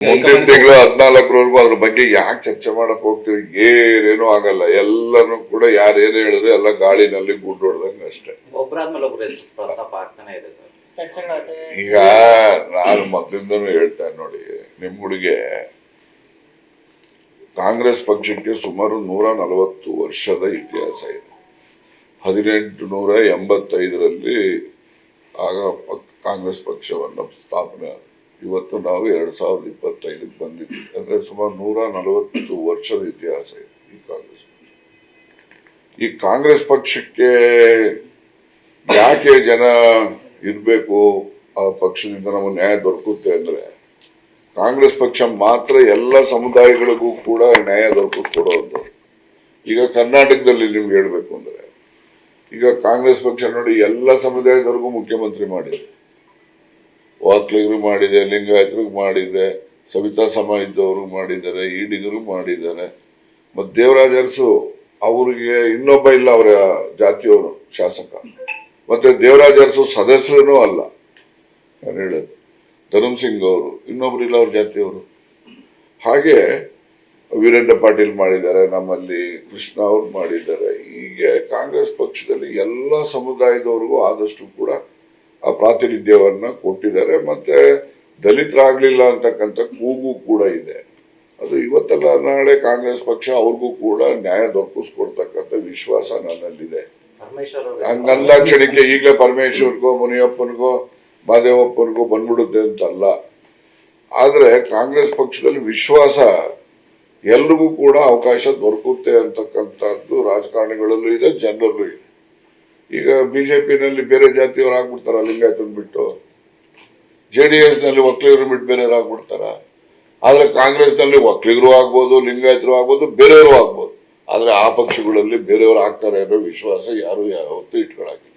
ಮುಂದಿನ ತಿಂಗಳು ಹದಿನಾಲ್ಕರವರೆಗೂ ಅದ್ರ ಬಗ್ಗೆ ಯಾಕೆ ಚರ್ಚೆ ಮಾಡಕ್ ಹೋಗ್ತೀರಿ? ಏನೇನು ಆಗಲ್ಲ. ಎಲ್ಲಾನು ಕೂಡ ಯಾರೇನು ಹೇಳಿದ್ರು ಎಲ್ಲ ಗಾಳಿನಲ್ಲಿ ಗುಡ್ ಹೊಡ್ದಂಗ ಅಷ್ಟೇ. ಈಗ ನಾನು ಮೊದಲಿಂದನೂ ಹೇಳ್ತೇನೆ ನೋಡಿ ನಿಮ್ ಹುಡುಗೆ ಕಾಂಗ್ರೆಸ್ ಪಕ್ಷಕ್ಕೆ ಸುಮಾರು ನೂರ ನಲವತ್ತು ವರ್ಷದ ಇತಿಹಾಸ ಇದೆ. ಹದಿನೆಂಟು ನೂರ ಎಂಬತ್ತೈದರಲ್ಲಿ ಆಗ ಕಾಂಗ್ರೆಸ್ ಪಕ್ಷವನ್ನು ಸ್ಥಾಪನೆ ಆದ. ಇವತ್ತು ನಾವು ಎರಡ್ ಸಾವಿರದ ಇಪ್ಪತ್ತೈದಕ್ಕೆ ಬಂದಿದ್ದೀವಿ. ಅಂದ್ರೆ ಸುಮಾರು ನೂರ ನಲವತ್ತು ವರ್ಷದ ಇತಿಹಾಸ ಇದೆ ಈ ಕಾಂಗ್ರೆಸ್ ಈ ಕಾಂಗ್ರೆಸ್ ಪಕ್ಷಕ್ಕೆ ಯಾಕೆ ಜನ ಇರಬೇಕು ಆ ಪಕ್ಷದಿಂದ ನಮಗೆ ನ್ಯಾಯ ದೊರಕುತ್ತೆ ಅಂದ್ರೆ ಕಾಂಗ್ರೆಸ್ ಪಕ್ಷ ಮಾತ್ರ ಎಲ್ಲ ಸಮುದಾಯಗಳಿಗೂ ಕೂಡ ನ್ಯಾಯ ದೊರಕಿಸ್ಕೊಡೋದು ಈಗ ಕರ್ನಾಟಕದಲ್ಲಿ ನಿಮ್ಗೆ ಹೇಳ್ಬೇಕು ಅಂದ್ರೆ ಈಗ ಕಾಂಗ್ರೆಸ್ ಪಕ್ಷ ನೋಡಿ ಎಲ್ಲ ಸಮುದಾಯದವರೆಗೂ ಮುಖ್ಯಮಂತ್ರಿ ಮಾಡಿದೆ ಒಕ್ಕಲಿಗರು ಮಾಡಿದೆ ಲಿಂಗಾಯತರಿಗೂ ಮಾಡಿದೆ, ಸವಿತಾ ಸಮಾಜದವರು ಮಾಡಿದ್ದಾರೆ, ಈಡಿಗರು ಮಾಡಿದ್ದಾರೆ. ಮತ್ತೆ ದೇವರಾಜ ಅರಸು ಅವರಿಗೆ ಇನ್ನೊಬ್ಬ ಇಲ್ಲ, ಅವರ ಜಾತಿಯವರು ಶಾಸಕ. ಮತ್ತೆ ದೇವರಾಜ ಅರಸು ಸದಸ್ಯರೂ ಅಲ್ಲ. ನಾನು ಹೇಳೋದು ಧರ್ಮ್ ಸಿಂಗ್ ಅವರು, ಇನ್ನೊಬ್ರು ಇಲ್ಲ ಅವ್ರ ಜಾತಿಯವರು. ಹಾಗೆ ವೀರೇಂದ್ರ ಪಾಟೀಲ್ ಮಾಡಿದ್ದಾರೆ, ನಮ್ಮಲ್ಲಿ ಕೃಷ್ಣ ಅವ್ರು ಮಾಡಿದ್ದಾರೆ. ಹೀಗೆ ಕಾಂಗ್ರೆಸ್ ಪಕ್ಷದಲ್ಲಿ ಎಲ್ಲ ಸಮುದಾಯದವರಿಗೂ ಆದಷ್ಟು ಕೂಡ ಆ ಪ್ರಾತಿನಿಧ್ಯವನ್ನ ಕೊಟ್ಟಿದ್ದಾರೆ. ಮತ್ತೆ ದಲಿತರಾಗ್ಲಿಲ್ಲ ಅಂತಕ್ಕಂಥ ಕೂಗು ಕೂಡ ಇದೆ. ಅದು ಇವತ್ತೆಲ್ಲ ನಾಳೆ ಕಾಂಗ್ರೆಸ್ ಪಕ್ಷ ಅವ್ರಿಗೂ ಕೂಡ ನ್ಯಾಯ ದೊರಕಿಸ್ಕೊಡ್ತಕ್ಕಂಥ ವಿಶ್ವಾಸ ನನ್ನಲ್ಲಿದೆ. ಹಂಗಂದ ಕ್ಷಣಕ್ಕೆ ಈಗಲೇ ಪರಮೇಶ್ವರ್ಗೋ ಮುನಿಯಪ್ಪನಿಗೋ ಮಾದೇವಪ್ಪನಿಗೋ ಬಂದ್ಬಿಡುತ್ತೆ ಅಂತಲ್ಲ. ಆದ್ರೆ ಕಾಂಗ್ರೆಸ್ ಪಕ್ಷದಲ್ಲಿ ವಿಶ್ವಾಸ ಎಲ್ರಿಗೂ ಕೂಡ ಅವಕಾಶ ದೊರಕುತ್ತೆ ಅಂತಕ್ಕಂಥದ್ದು ರಾಜಕಾರಣಿಗಳಲ್ಲೂ ಇದೆ ಜನರಲ್ಲೂ ಇದೆ. ಈಗ ಬಿಜೆಪಿನಲ್ಲಿ ಬೇರೆ ಜಾತಿಯವರು ಆಗ್ಬಿಡ್ತಾರ, ಲಿಂಗಾಯತನ್ ಬಿಟ್ಟು. ಜೆ ಡಿ ಎಸ್ನಲ್ಲಿ ಒಕ್ಕಲಿಗರು ಬಿಟ್ಟು ಬೇರೆಯವ್ರು ಆಗ್ಬಿಡ್ತಾರ. ಆದ್ರೆ ಕಾಂಗ್ರೆಸ್ನಲ್ಲಿ ಒಕ್ಕಲಿಗರು ಆಗ್ಬೋದು, ಲಿಂಗಾಯತರು ಆಗ್ಬೋದು, ಬೇರೆಯವರು ಆಗ್ಬೋದು. ಆದ್ರೆ ಆ ಪಕ್ಷಗಳಲ್ಲಿ ಬೇರೆಯವರು ಆಗ್ತಾರೆ ಅನ್ನೋ ವಿಶ್ವಾಸ ಯಾರು ಯಾವತ್ತೂ ಇಟ್ಕೊಳಕಿಲ್ಲ